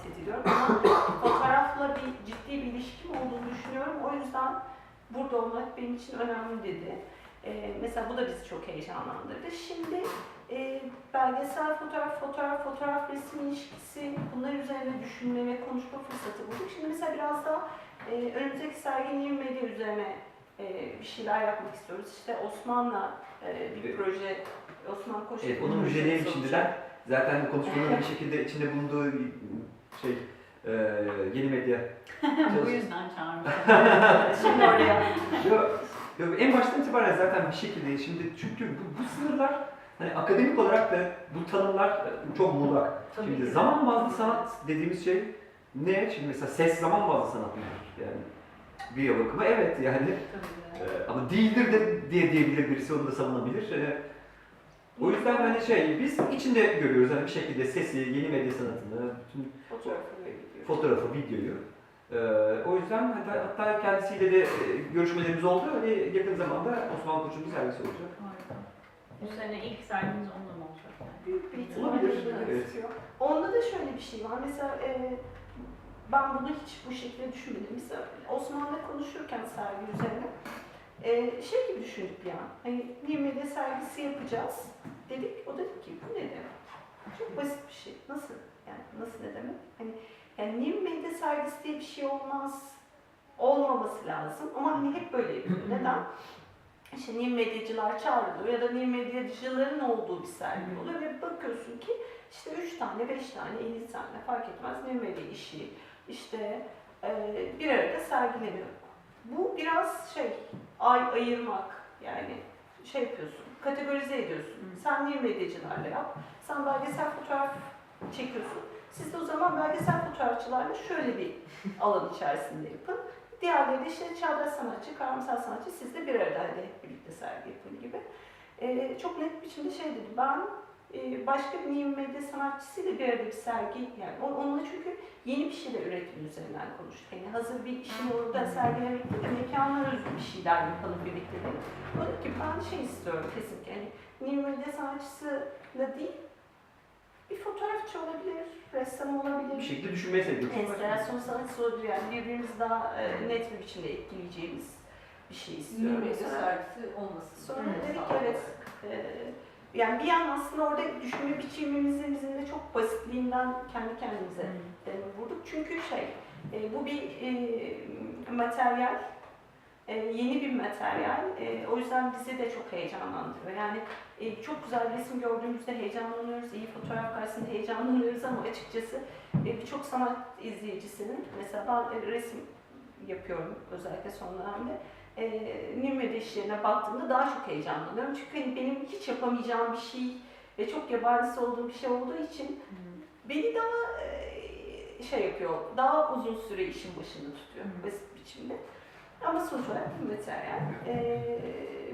davet ediliyorum. Ama fotoğrafla bir ciddi bir ilişkim olduğunu düşünüyorum. O yüzden burada olmak benim için önemli dedi. Ee, mesela bu da bizi çok heyecanlandırdı. Şimdi e, belgesel fotoğraf, fotoğraf, fotoğraf resim ilişkisi bunlar üzerine düşünme ve konuşma fırsatı bulduk. Şimdi mesela biraz da e, önümüzdeki sergi New Media üzerine e, bir şeyler yapmak istiyoruz. İşte Osman'la e, bir Evet. proje, Osman Koç'un Evet, onu müjdeleyelim şimdiden. Zaten konuşmanın bir şekilde içinde bulunduğu şey e, yeni medya Bu yüzden çağırmışım. Şimdi oraya. Yok, yok, en baştan itibaren zaten bir şekilde şimdi çünkü bu, bu sınırlar hani akademik olarak da bu tanımlar e, çok muğlak. Tabii Şimdi ki. zaman bazlı sanat dediğimiz şey ne? Şimdi mesela ses zaman bazlı sanat mıdır? Yani bir bakıma evet yani Tabii de. e, ama değildir de diye diyebilir birisi onu da savunabilir. E, o yüzden hani şey biz içinde görüyoruz hani bir şekilde sesi, yeni medya sanatını, bütün Fotoğrafı video. fotoğrafı, videoyu. Ee, o yüzden hatta, hatta kendisiyle de e, görüşmelerimiz oldu. Hani yakın zamanda Osman Koç'un bir sergisi olacak. Harika. Bu sene ilk sergimiz onunla mı olacak yani? Büyük bir ihtimalle Olabilir, evet. Onda da şöyle bir şey var. Mesela e, ben bunu hiç bu şekilde düşünmedim. Mesela Osman'la konuşurken sergi üzerine e, şey gibi düşündük an. Hani Nime'de sergisi yapacağız dedik. O dedi ki bu ne demek? Çok basit bir şey. Nasıl? Yani nasıl ne demek? Hani yani Nime'de sergisi diye bir şey olmaz. Olmaması lazım. Ama hani hep böyle yapıyor. Neden? işte new medyacılar çağrılıyor ya da new medyacıların olduğu bir sergi oluyor ve bakıyorsun ki işte 3 tane, 5 tane, 50 tane fark etmez new medya işi işte e, bir arada sergileniyor. Bu biraz şey, ay ayırmak yani şey yapıyorsun, kategorize ediyorsun. Hı. Sen new medyacılarla yap, sen belgesel fotoğraf çekiyorsun. Siz de o zaman belgesel fotoğrafçılarla şöyle bir alan içerisinde yapın. Diğerleri de işte çağdaş sanatçı, kavramsal sanatçı, siz de bir arada hadi hep birlikte sergi yapın gibi. Ee, çok net biçimde şey dedi, ben başka bir new medya sanatçısıyla bir arada bir sergi, yani on- onunla çünkü yeni bir şeyler üretim üzerinden konuştuk. Yani hazır bir işin orada sergilemek değil de mekanlar özgü bir şeyler yapalım birlikte dedi. O dedi ki ben şey istiyorum kesinlikle, yani new medya sanatçısıyla değil, bir fotoğrafçı olabilir, ressam olabilir, Bir şekilde düşünmeye sevk ediyoruz. Enstelasyon sanatçısı olabilir yani birbirimizi daha e, net bir biçimde etkileyeceğimiz bir şey istiyorum. New medya sergisi olmasın. Sonra dedik evet. e, yani bir yan aslında orada düşünme biçimimizin bizim de çok basitliğinden kendi kendimize e, vurduk. Çünkü şey, e, bu bir e, materyal, e, yeni bir materyal. E, o yüzden bizi de çok heyecanlandırıyor. Yani e, çok güzel resim gördüğümüzde heyecanlanıyoruz, iyi fotoğraf karşısında heyecanlanıyoruz ama açıkçası e, birçok sanat izleyicisinin, mesela ben e, resim yapıyorum özellikle son dönemde. E, işlerine baktığımda daha çok heyecanlanıyorum. Çünkü hani benim hiç yapamayacağım bir şey ve çok yabancısı olduğum bir şey olduğu için Hı. beni daha e, şey yapıyor, daha uzun süre işin başında tutuyor Hı. basit biçimde. Ama sonuç olarak bir materyal. E,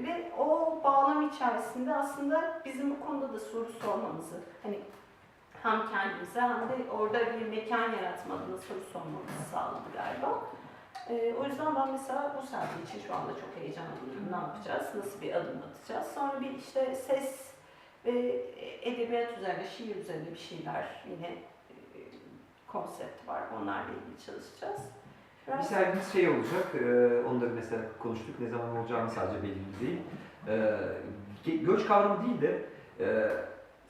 ve o bağlam içerisinde aslında bizim bu konuda da soru sormamızı, hani hem kendimize hem de orada bir mekan yaratma adına soru sormamızı sağladı galiba. E, o yüzden ben mesela bu sergi için şu anda çok heyecanlıyım. Ne yapacağız, nasıl bir adım atacağız? Sonra bir işte ses ve edebiyat üzerine, şiir üzerine bir şeyler yine e, konsept var. Onlarla ilgili çalışacağız. Bir Biraz sergimiz şey olacak, e, da mesela konuştuk, ne zaman olacağını sadece belli değil. E, göç kavramı değil de e,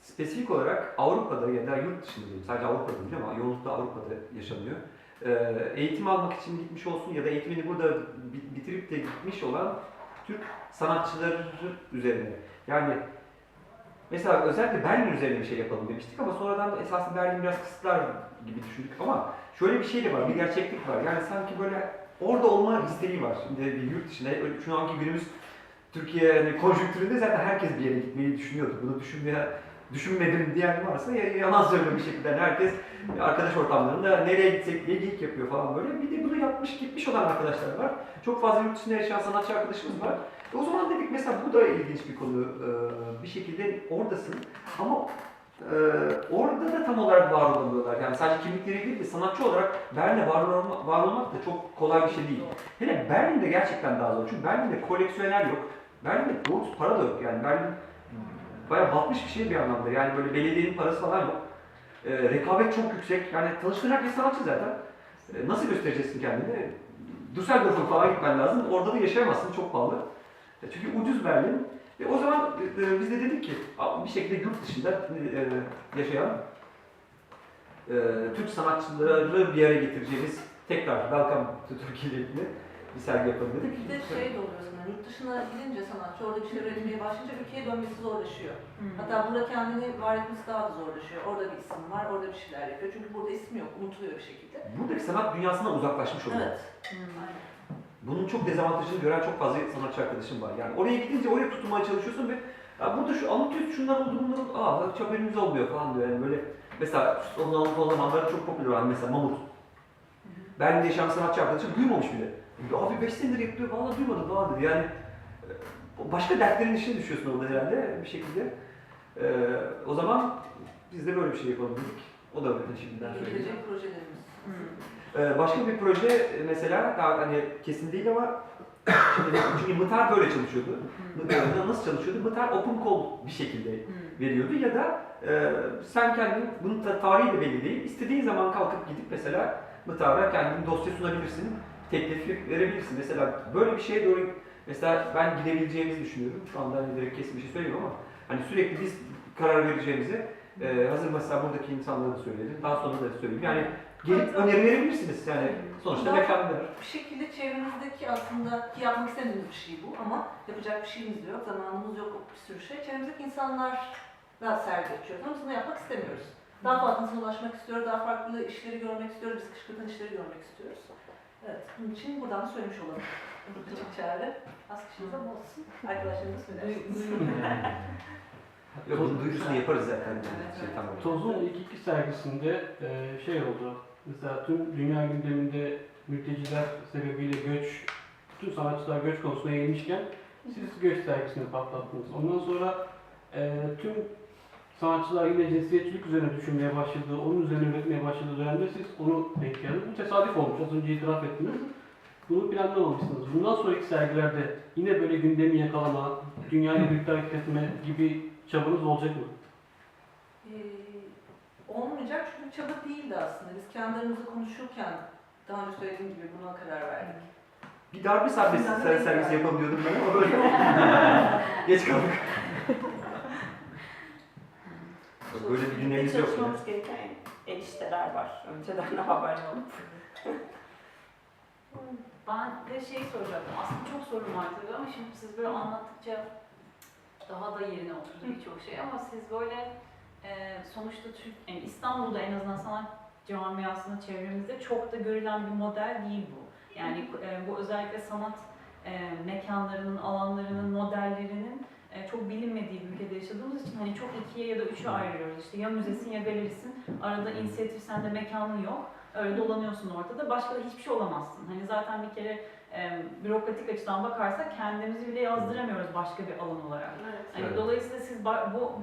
spesifik olarak Avrupa'da ya da yurt dışında sadece Avrupa'da değil ama yoğunlukla Avrupa'da yaşanıyor. E, eğitim almak için gitmiş olsun ya da eğitimini burada bi- bitirip de gitmiş olan Türk sanatçıları üzerine. Yani mesela özellikle Berlin üzerine bir şey yapalım demiştik ama sonradan da esasında Berlin biraz kısıtlar gibi düşündük ama şöyle bir şey de var, bir gerçeklik var. Yani sanki böyle orada olma isteği var. Şimdi bir yurt dışında, şu anki günümüz Türkiye hani konjonktüründe zaten herkes bir yere gitmeyi düşünüyordu. Bunu düşünmeye düşünmedim diyen varsa ya- yalan söylüyor bir şekilde. Herkes arkadaş ortamlarında nereye gitsek diye geyik yapıyor falan böyle. Bir de bunu yapmış gitmiş olan arkadaşlar var. Çok fazla yurt dışında yaşayan sanatçı arkadaşımız var. O zaman dedik mesela bu da ilginç bir konu. Bir şekilde oradasın ama e, orada da tam olarak var olamıyorlar. Yani sadece kimlikleri değil de sanatçı olarak Berlin'de var, olma, var olmak da çok kolay bir şey değil. Hele Berlin'de gerçekten daha zor. Çünkü Berlin'de koleksiyoner yok. Berlin'de doğrusu para da yok. Yani Berlin bayağı batmış bir şey bir anlamda. Yani böyle belediyenin parası falan yok. E, rekabet çok yüksek. Yani tanıştığın herkes sanatçı zaten. E, nasıl göstereceksin kendini? Düsseldorf'a falan gitmen lazım. Orada da yaşayamazsın. Çok pahalı. E, çünkü ucuz Berlin. E, o zaman e, biz de dedik ki "Abi bir şekilde yurt dışında e, yaşayan e, Türk sanatçıları bir araya getireceğimiz tekrar Welcome to Turkey bir sergi yapalım dedik. Bir de şey de oluyor sanırım, yurt dışına gidince sanatçı orada bir şey üretmeye başlayınca ülkeye dönmesi zorlaşıyor. Hmm. Hatta burada kendini var etmesi daha da zorlaşıyor. Orada bir isim var, orada bir şeyler yapıyor. Çünkü burada ismi yok, unutuluyor bir şekilde. Buradaki sanat dünyasından uzaklaşmış oluyor. Evet. Hmm. Aynen. Bunun çok dezavantajını gören çok fazla sanatçı arkadaşım var. Yani oraya gidince oraya tutunmaya çalışıyorsun ve ya burada şu anlatıyorsun şunlar oldu bunlar oldu. Aa hiç haberimiz olmuyor falan diyor. Yani böyle mesela son, son zamanlarda çok popüler olan mesela Mamut. Ben de yaşayan sanatçı arkadaşım duymamış bile. Abi 5 senedir yapıyor valla duymadım daha dedi. Yani e, başka dertlerin içine düşüyorsun orada herhalde bir şekilde. Ee, o zaman biz de böyle bir şey yapalım dedik. O da böyle şimdiden söyleyeyim. Gelecek projelerimiz. Ee, başka bir proje e, mesela daha hani kesin değil ama şimdi çünkü Mıtar böyle çalışıyordu. Mıtar nasıl çalışıyordu? Mıtar open call bir şekilde veriyordu ya da e, sen kendin bunun ta- tarihi de belli değil. İstediğin zaman kalkıp gidip mesela Mıtar'a kendin dosya sunabilirsin. Teklif verebilirsin. Mesela böyle bir şeye doğru mesela ben gidebileceğimizi düşünüyorum. Şu anda hani direkt kesin bir şey söyleyeyim ama hani sürekli biz karar vereceğimizi e, hazır mesela buradaki insanlara da söyleyelim. Daha sonra da söyleyeyim. Yani gelip öneri verebilirsiniz. Yani sonuçta mekanlar. Bir şekilde çevremizdeki aslında ki yapmak istediğimiz bir şey bu ama yapacak bir şeyimiz yok, zamanımız yok bir sürü şey. Çevremizdeki insanlarla sergi açıyoruz ama bunu yapmak istemiyoruz. Daha fazlasına ulaşmak istiyoruz, daha farklı işleri görmek istiyoruz, biz kışkırtan işleri görmek istiyoruz. Evet, bunun için buradan da söylemiş olalım. Açık çağrı. Az kişimiz ama olsun. Arkadaşlarımız söylersiniz. Yok bunun duyurusunu yaparız zaten. Evet, Şey, evet. tamam. Toz'un ilk iki sergisinde e, şey oldu. Mesela tüm dünya gündeminde mülteciler sebebiyle göç, bütün sanatçılar göç konusuna eğilmişken siz göç sergisini patlattınız. Ondan sonra e, tüm sanatçılar yine cinsiyetçilik üzerine düşünmeye başladığı, onun üzerine üretmeye başladığı dönemde siz onu denk geldiniz. Bu tesadüf olmuş, az önce itiraf ettiniz. Bunu planlamamışsınız. Bundan sonraki sergilerde yine böyle gündemi yakalama, dünyayla birlikte hareket etme gibi çabanız olacak mı? Ee, olmayacak çünkü çaba değildi aslında. Biz kendi aramızda konuşurken daha önce söylediğim gibi buna karar verdik. Bir darbe denk sergisi yapalım diyordum ben ama böyle geç kaldık. Böyle bir gündemimiz yok. ya. Çalışmamız gereken enişteler var. Önceden haber olup. Ben de şey soracaktım. Aslında çok sorun var tabii ama şimdi siz böyle anlattıkça daha da yerine oturdu birçok şey ama siz böyle e, sonuçta Türk, yani İstanbul'da en azından sanat camiasında çevremizde çok da görülen bir model değil bu. Yani e, bu özellikle sanat e, mekanlarının, alanlarının, modellerinin e, çok bilinmediği bir ülkede yaşadığımız için hani çok ikiye ya da üçe ayırıyoruz. İşte ya müzesin ya galerisin. Arada inisiyatif sende mekanın yok. Öyle dolanıyorsun ortada. Başka da hiçbir şey olamazsın. Hani zaten bir kere e, bürokratik açıdan bakarsak kendimizi bile yazdıramıyoruz başka bir alan olarak. Evet. Hani Evet. Dolayısıyla siz bu,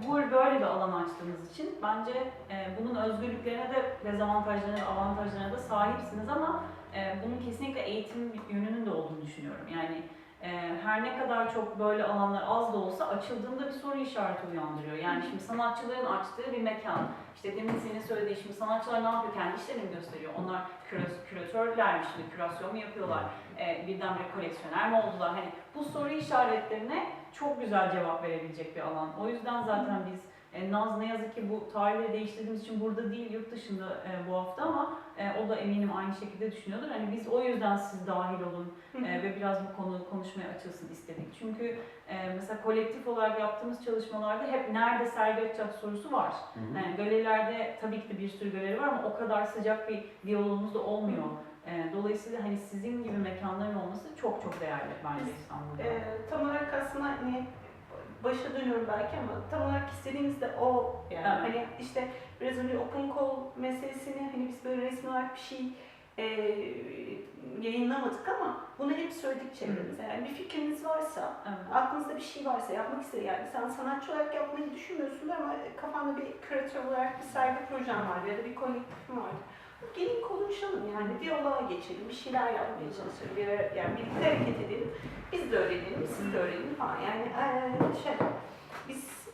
bu böyle bir alan açtığınız için bence e, bunun özgürlüklerine de dezavantajlarına da avantajlarına da sahipsiniz ama e, bunun kesinlikle eğitim yönünün de olduğunu düşünüyorum. Yani her ne kadar çok böyle alanlar az da olsa açıldığında bir soru işareti uyandırıyor. Yani şimdi sanatçıların açtığı bir mekan, işte demin senin söylediğin şimdi sanatçılar ne yapıyor? Kendi işlerini gösteriyor? Onlar küra- küratörler mi şimdi? Kürasyon mu yapıyorlar? E, birdenbire koleksiyoner mi oldular? Hani bu soru işaretlerine çok güzel cevap verebilecek bir alan. O yüzden zaten biz e, Naz ne yazık ki bu tarihleri değiştirdiğimiz için burada değil yurt dışında e, bu hafta ama e, o da eminim aynı şekilde düşünüyordur. Hani biz o yüzden siz dahil olun e, ve biraz bu konu konuşmaya açılsın istedik. Çünkü e, mesela kolektif olarak yaptığımız çalışmalarda hep nerede sergi açacak sorusu var. Yani galerilerde tabii ki de bir sürü galeri var ama o kadar sıcak bir diyalogumuz da olmuyor. E, dolayısıyla hani sizin gibi mekanların olması çok çok değerli bence İstanbul'da. Ee, tam olarak aslında hani başa dönüyorum belki ama tam olarak istediğimiz de o yani Evet. hani işte biraz önce open call meselesini hani biz böyle resmi olarak bir şey e, yayınlamadık ama bunu hep söyledik çevremize. Yani bir fikriniz varsa, Evet. aklınızda bir şey varsa yapmak istediğin yani sen sanatçı olarak yapmayı düşünmüyorsun ama kafanda bir küratör olarak bir sergi projen var ya da bir kolektifin var. Gelin konuşalım yani diyaloğa geçelim, bir şeyler yapmaya çalışalım, bir, yani birlikte hareket edelim. Biz de öğrenelim, siz de öğrenin falan. Yani eee, şey, biz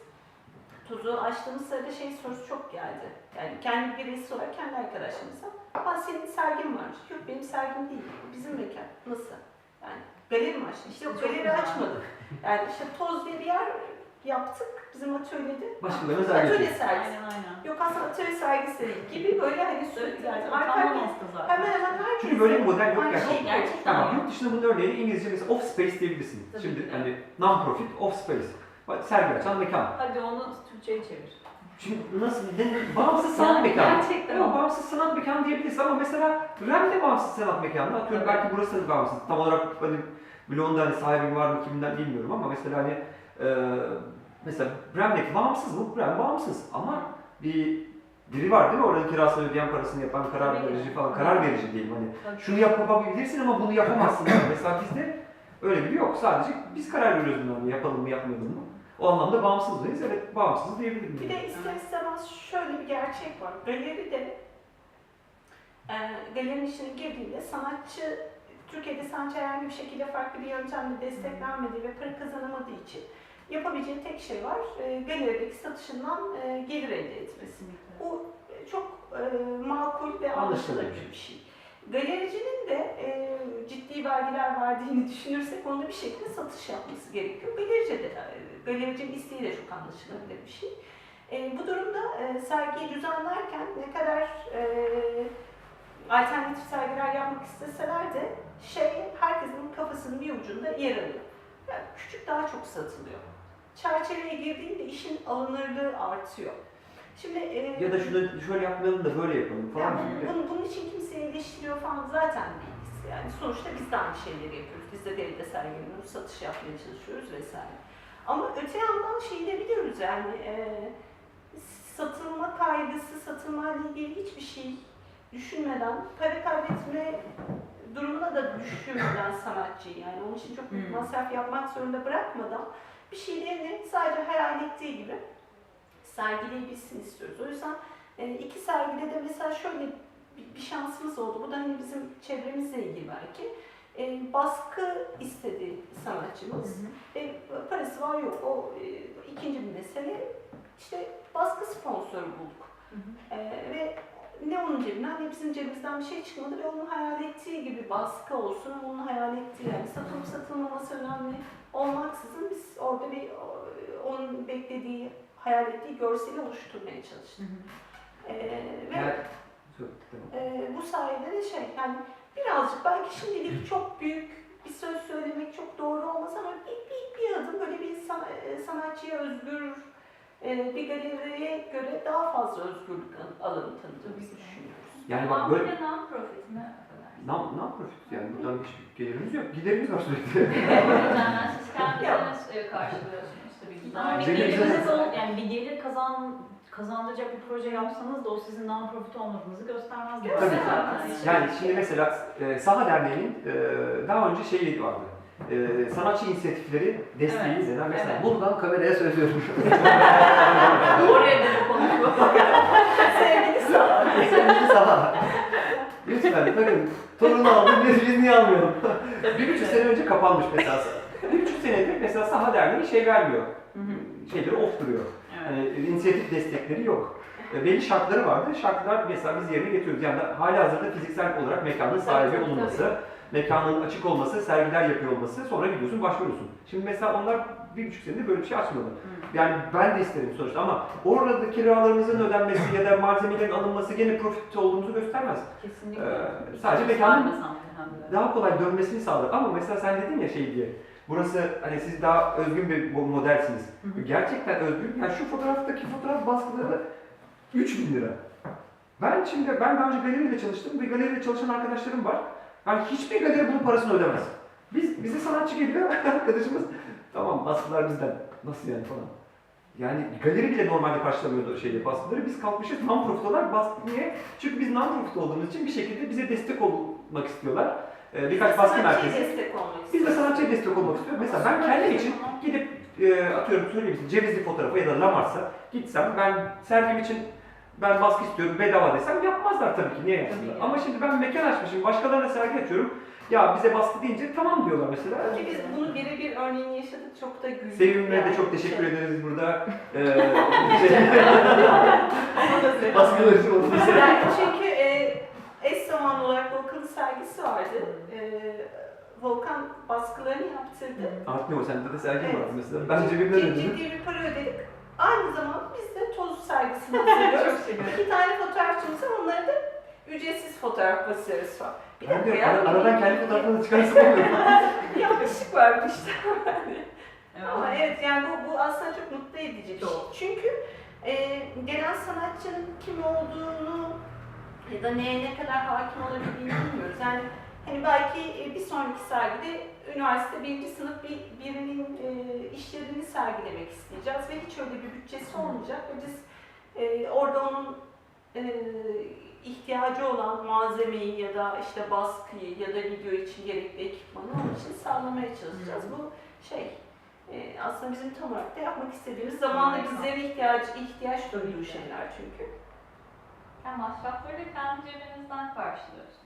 tuzu açtığımız sırada şey sorusu çok geldi. Yani kendi bireysi olarak kendi arkadaşlarımıza. Ha senin sergin var. Yok benim sergim değil. Bizim mekan. Nasıl? Yani galeri mi açtın? İşte yok galeri açmadık. Yani işte toz diye bir yer yaptık bizim atölyede. Başkalarına sergi Atölye sergisi. Aynen aynen. Yok aslında atölye sergisi gibi böyle hani sürekli yani arka zaten. hemen hemen herkes. Çünkü böyle bir model yok yani. şey gerçekten Tamam, yok. yurt dışında bunun örneği İngilizce mesela off space diyebilirsin. Tabii Şimdi ki. hani non-profit off space. Bak, Sergi açan mekan. Hadi onu Türkçe'ye çevir. Şimdi nasıl, ne, bağımsız sanat mekanı. Gerçekten. Yok, bağımsız sanat mekanı diyebiliriz ama mesela REM de bağımsız sanat mekanı. Atıyorum Evet. belki burası da bağımsız. Tam olarak hani bloğunda hani sahibi var mı kimden bilmiyorum ama mesela hani e, mesela REM'deki bağımsız mı? REM bağımsız ama bir biri var değil mi? Oranın kirasını ödeyen parasını yapan karar Tabii verici falan. Karar verici diyelim hani. Tabii. Şunu yapabilirsin ama bunu yapamazsın. mesela bizde öyle biri yok. Sadece biz karar veriyoruz bunları yapalım mı yapmayalım mı? O anlamda bağımsız mıyız? Evet bağımsız diyebilirim. Bir de ister istemez şöyle bir gerçek var. Galeride e, galerinin içine girdiğinde sanatçı Türkiye'de sanatçı herhangi bir şekilde farklı bir yöntemle desteklenmediği ve para kazanamadığı için yapabileceği tek şey var. E, galerideki satışından e, gelir elde etmesi. Bu e, çok e, makul ve anlaşılabilir bir şey. Galericinin de e, ciddi vergiler verdiğini düşünürsek onda bir şekilde satış yapması gerekiyor. Galerici de, e, galericinin isteği de çok anlaşılabilir bir şey. E, bu durumda e, sergiyi düzenlerken ne kadar e, alternatif sergiler yapmak isteseler de şey herkesin kafasının bir ucunda yer alıyor. Yani küçük daha çok satılıyor. Çerçeveye girdiğinde işin alınırlığı artıyor. Şimdi e, Ya da şunu şöyle yapmayalım da böyle yapalım falan yani gibi. bunun, bunun için kimseyi eleştiriyor falan zaten değiliz. Yani sonuçta biz de aynı şeyleri yapıyoruz. Biz de deride sergileniyoruz, satış yapmaya çalışıyoruz vesaire. Ama öte yandan şeyi de biliyoruz yani e, satılma kaygısı, satılma ile ilgili hiçbir şey düşünmeden, para kaybetme durumuna da düşürmeden sanatçıyı yani onun için çok büyük Hmm. masraf yapmak zorunda bırakmadan bir şeylerini sadece hayal ettiği gibi sergileyebilsin istiyoruz. O yüzden e, iki sergide de mesela şöyle bir, şansımız oldu. Bu da hani bizim çevremizle ilgili belki. E, baskı istedi sanatçımız. E, parası var yok. O e, ikinci bir mesele. İşte baskı sponsoru bulduk. E, ve ne onun cebinden ne bizim cebimizden bir şey çıkmadı ve onun hayal ettiği gibi baskı olsun, onun hayal ettiği yani satılıp satılmaması önemli. Olmaksızın biz orada bir onun beklediği, hayal ettiği görseli oluşturmaya çalıştık. E, ve ee, bu sayede de şey yani birazcık belki şimdilik çok büyük bir söz söylemek çok doğru olmaz ama bir, bir, bir adım böyle bir san- e, sanatçıya özgür e, bir galeriye göre daha fazla özgürlük al- alanı tanıdığımızı düşünüyoruz. Yani bak böyle non-profit mi? non, non profit yani buradan hiçbir gelirimiz yok. Giderimiz var sürekli. Yani siz kendiniz e, karşılıyorsunuz tabii ki. Bir Gelir- geliriniz ol, yani bir gelir kazan kazandıracak bir proje yapsanız da o sizin non-profit olmadığınızı göstermez. Tabii. Yani şimdi mesela e, Saha Derneği'nin e, daha önce şeyi vardı. E, sanatçı inisiyatifleri desteği Evet, denen mesela evet. buradan kameraya söylüyorum. Oraya da bu konu. Sevgili sağ Sevgili Saha. Lütfen bakın torunu aldım biz, biz niye almayalım? bir buçuk sene önce kapanmış mesela. Bir buçuk senedir mesela Saha Derneği şey vermiyor. Şeyleri off duruyor. Evet. Hani inisiyatif destekleri yok. E, belli şartları vardı. Şartlar mesela biz yerine getiriyoruz. Yani hali hazırda fiziksel olarak mekanın sahibi tabii, olması, mekanın açık olması, sergiler yapıyor olması, sonra gidiyorsun başvuruyorsun. Şimdi mesela onlar bir buçuk senedir böyle bir şey açmadı. Yani ben de isterim sonuçta ama orada kiralarımızın ödenmesi ya da malzemelerin alınması gene profit olduğumuzu göstermez. Kesinlikle. Ee, sadece mekanın daha kolay dönmesini sağlar. Ama mesela sen dedin ya şey diye, burası hani siz daha özgün bir mo- modelsiniz. Hı hı. Gerçekten özgün. Yani şu fotoğraftaki fotoğraf baskıları 3000 lira. Ben şimdi, ben daha önce galeriyle çalıştım ve galeriyle çalışan arkadaşlarım var. Yani hiçbir galeri bunun parasını ödemez. Biz, bize sanatçı geliyor, arkadaşımız, tamam baskılar bizden. Nasıl yani falan. Yani galeri bile normalde karşılamıyordu şeyde baskıları. Biz kalkmışız non-profit olarak baskı niye? Çünkü biz non-profit olduğumuz için bir şekilde bize destek olmak istiyorlar. Ee, birkaç baskı merkezi. destek olmak Biz de sanatçıya destek olmak istiyoruz. Mesela ben kendim için gidip e, atıyorum söyleyeyim size cevizli fotoğrafı ya da Lamars'a gitsem ben sergim için ben baskı istiyorum bedava desem yapmazlar tabii ki niye yapsınlar. Ama şimdi ben mekan açmışım başkalarına sergi açıyorum. Ya bize baskı deyince tamam diyorlar mesela. Ki biz bunu birebir örneğini yaşadık çok da güldük. Sevim'le de yani. çok teşekkür Şey- ederiz burada. Ee, şey, baskılar için oldu. Yani çünkü e, eş zamanlı olarak Volkan'ın sergisi vardı. E, Volkan baskılarını yaptırdı. Art Neo sende de sergi Evet. vardı mesela. Ben cebimden ödedim. ciddi bir para ödedik. Aynı zamanda biz de toz sergisini hazırlıyoruz. İki tane fotoğrafçımız var, onlara da ücretsiz fotoğraf basıyoruz falan. Bir Ben dakika diyorum ara- aradan kendi fotoğraflarını çıkarsın olmuyor. Bir yanlışlık var işte. Evet. Ama evet yani bu, bu aslında çok mutlu edici bir şey. Çünkü e, gelen sanatçının kim olduğunu ya da neye ne kadar hakim olabildiğini bilmiyoruz. Yani hani belki e, bir sonraki sergide üniversite birinci sınıf bir, birinin e, işlerini sergilemek isteyeceğiz ve hiç öyle bir bütçesi olmayacak ve biz e, orada onun e, ihtiyacı olan malzemeyi ya da işte baskıyı ya da video için gerekli ekipmanı onun için sağlamaya çalışacağız. Bu şey e, aslında bizim tam olarak da yapmak istediğimiz zamanla bizlere ihtiyaç ihtiyaç duyduğu şeyler çünkü. Yani masrafları da kendi cebinizden karşılıyorsunuz.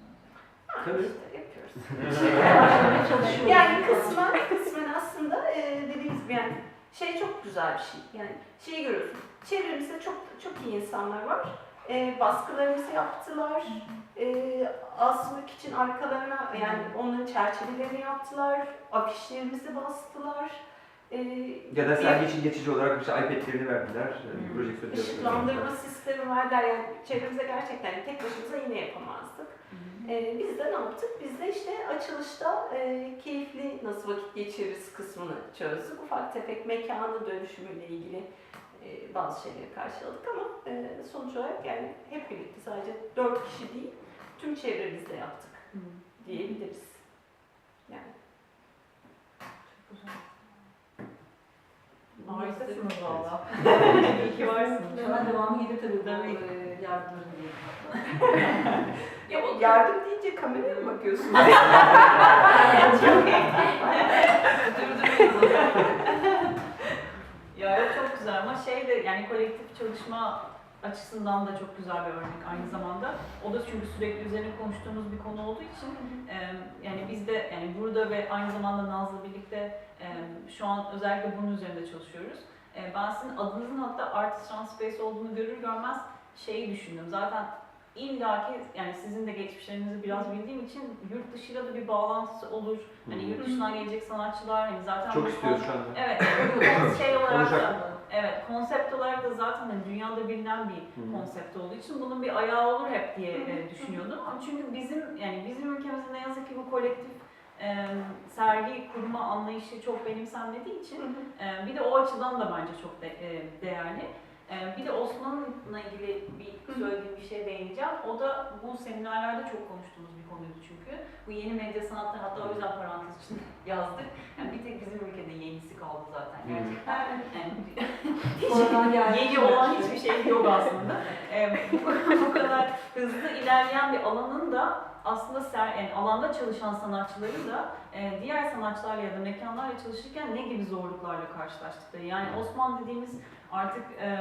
Tabii. İşte yapıyoruz. Yani kısmen, kısmen aslında e, dediğimiz gibi yani şey çok güzel bir şey. Yani şeyi görüyorsun. Çevremizde çok çok iyi insanlar var. E, baskılarımızı yaptılar. E, asmak için arkalarına yani onların çerçevelerini yaptılar. Afişlerimizi bastılar. E, Ya da bir- sergi için geçici olarak işte iPad'lerini verdiler. Hmm. Projeksiyon Işıklandırma sistemi verdiler yani çevremize gerçekten tek başımıza yine yapamazdık. Ee, biz de ne yaptık? Biz de işte açılışta e, keyifli nasıl vakit geçiririz kısmını çözdük. Ufak tefek mekanı dönüşümüyle ilgili e, bazı şeyleri karşıladık ama e, sonuç olarak yani hep birlikte sadece dört kişi değil tüm çevremizde yaptık Hı. diyebiliriz. Yani. Harikasınız valla. İyi ki varsınız. Hemen devamı gelir tabii bu Ya, yardım deyince kameraya mı bakıyorsunuz? Ya evet, çok güzel ama şey de yani kolektif çalışma açısından da çok güzel bir örnek aynı zamanda. O da çünkü sürekli üzerine konuştuğumuz bir konu olduğu için e, yani biz de yani burada ve aynı zamanda Naz'la birlikte e, şu an özellikle bunun üzerinde çalışıyoruz. E, ben sizin adınızın hatta Artist Run Space olduğunu görür görmez şeyi düşündüm. Zaten illaki yani sizin de geçmişlerinizi biraz bildiğim için yurt dışıyla da bir bağlantısı olur. Hani Hı. yurt dışından gelecek sanatçılar hani zaten Çok istiyoruz şu anda. Evet, şey olarak da, evet konsept olarak da zaten hani dünyada bilinen bir Hı. konsept olduğu için bunun bir ayağı olur hep diye e, düşünüyordum. Ama çünkü bizim yani bizim ülkemizde ne yazık ki bu kolektif e, sergi kurma anlayışı çok benimsenmediği için e, bir de o açıdan da bence çok de- e, değerli. E, bir de Osmanlı'la ilgili bir söylediğim bir şey değineceğim. O da bu seminerlerde çok konuştuğumuz bir konuydu çünkü. Bu yeni medya sanatları hatta o yüzden parantez içinde yazdık. Yani bir tek bizim ülkede yenisi kaldı zaten gerçekten. Yani. Yeni olan hiçbir şey yok aslında. Ee, bu, bu kadar hızlı ilerleyen bir alanın da aslında ser, yani alanda çalışan sanatçıların da e, diğer sanatçılarla ya da mekanlarla çalışırken ne gibi zorluklarla karşılaştıkları. Yani Osman dediğimiz artık e,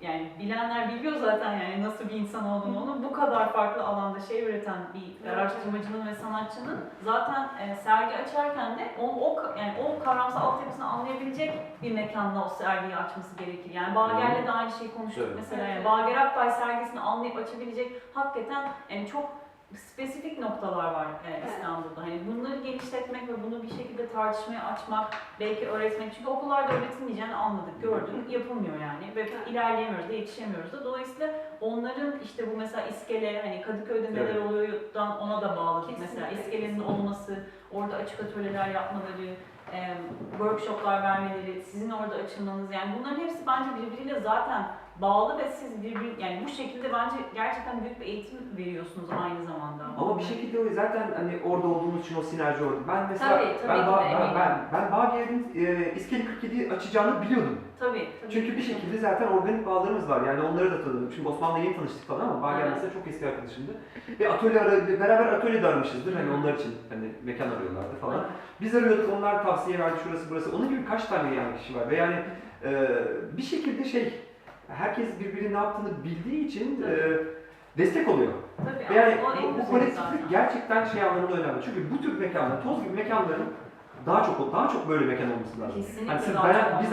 yani bilenler biliyor zaten yani nasıl bir insan olduğunu onu bu kadar farklı alanda şey üreten bir araştırmacının ve sanatçının zaten e, sergi açarken de o, o yani o kavramsal altyapısını anlayabilecek bir mekanla o sergiyi açması gerekir. Yani Bager'le de aynı şeyi konuştuk Evet. mesela. Yani Bager Akbay sergisini anlayıp açabilecek hakikaten yani çok spesifik noktalar var e, İstanbul'da. Hani bunları genişletmek ve bunu bir şekilde tartışmaya açmak, belki öğretmek. Çünkü okullarda öğretilmeyeceğini anladık, gördük. Yapılmıyor yani ve ilerleyemiyoruz da yetişemiyoruz da. Dolayısıyla onların işte bu mesela iskele, hani Kadıköy'de neler Evet. oluyordan ona da bağladık Kesinlikle. mesela. İskelenin olması, orada açık atölyeler yapmaları, e, workshoplar vermeleri, sizin orada açılmanız yani bunların hepsi bence birbiriyle zaten bağlı ve siz birbir yani bu şekilde bence gerçekten büyük bir eğitim veriyorsunuz aynı zamanda. Ama bir şekilde o zaten hani orada olduğumuz için o sinerji orada. Ben mesela Tabii, tabii ben, Ba- ben, eminim. ben, ben Bağger'in e, İskele 47 açacağını biliyordum. Tabii, tabii. Çünkü bir şekilde zaten organik bağlarımız var. Yani onları da tanıdım. Şimdi Osman'la yeni tanıştık falan ama Bağger mesela çok eski arkadaşımdı. Ve atölye ara, beraber atölyede aramışızdır. Hani onlar için hani mekan arıyorlardı falan. Biz arıyorduk, onlar tavsiye verdi şurası burası. Onun gibi kaç tane yani kişi var ve yani e, bir şekilde şey herkes birbirinin ne yaptığını bildiği için e, destek oluyor. Tabii yani o bu, kolektiflik gerçekten şey anlamında önemli. Çünkü bu tür mekanlar, toz gibi mekanların daha çok daha çok böyle mekan olması lazım. Kesinlikle Hani siz çok biz